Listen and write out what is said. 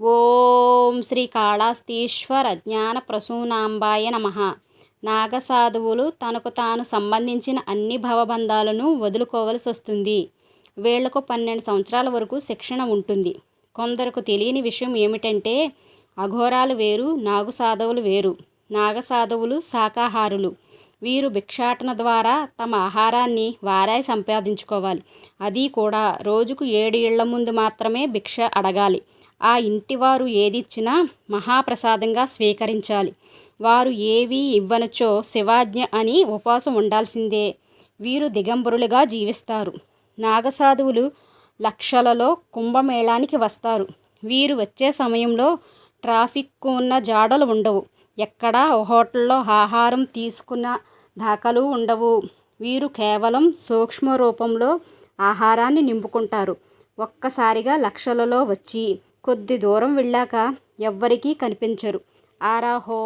ఓం శ్రీ కాళాస్తీశ్వర జ్ఞాన ప్రసూనాంబాయ నమ. నాగసాధువులు తనకు తాను సంబంధించిన అన్ని భవబంధాలను వదులుకోవలసి వస్తుంది. వీళ్ళకు పన్నెండు సంవత్సరాల వరకు శిక్షణ ఉంటుంది. కొందరకు తెలియని విషయం ఏమిటంటే అఘోరాలు వేరు నాగు సాధవులు వేరు. నాగసాధవులు శాకాహారులు. వీరు భిక్షాటన ద్వారా తమ ఆహారాన్ని వారాయి సంపాదించుకోవాలి. అది కూడా రోజుకు ఏడు ఇళ్ళ ముందు మాత్రమే భిక్ష అడగాలి. ఆ ఇంటివారు ఏదిచ్చినా మహాప్రసాదంగా స్వీకరించాలి. వారు ఏవి ఇవ్వనచో శివాజ్ఞ అని ఉపవాసం ఉండాల్సిందే. వీరు దిగంబరులుగా జీవిస్తారు. నాగసాధువులు లక్షలలో కుంభమేళానికి వస్తారు. వీరు వచ్చే సమయంలో ట్రాఫిక్ ఉన్న జాడలు ఉండవు. ఎక్కడా హోటల్లో ఆహారం తీసుకున్న దాఖలు ఉండవు. వీరు కేవలం సూక్ష్మ రూపంలో ఆహారాన్ని నింపుకుంటారు. ఒక్కసారిగా లక్షలలో వచ్చి కొద్ది దూరం వెళ్ళాక ఎవ్వరికీ కనిపించరు. ఆరాహో!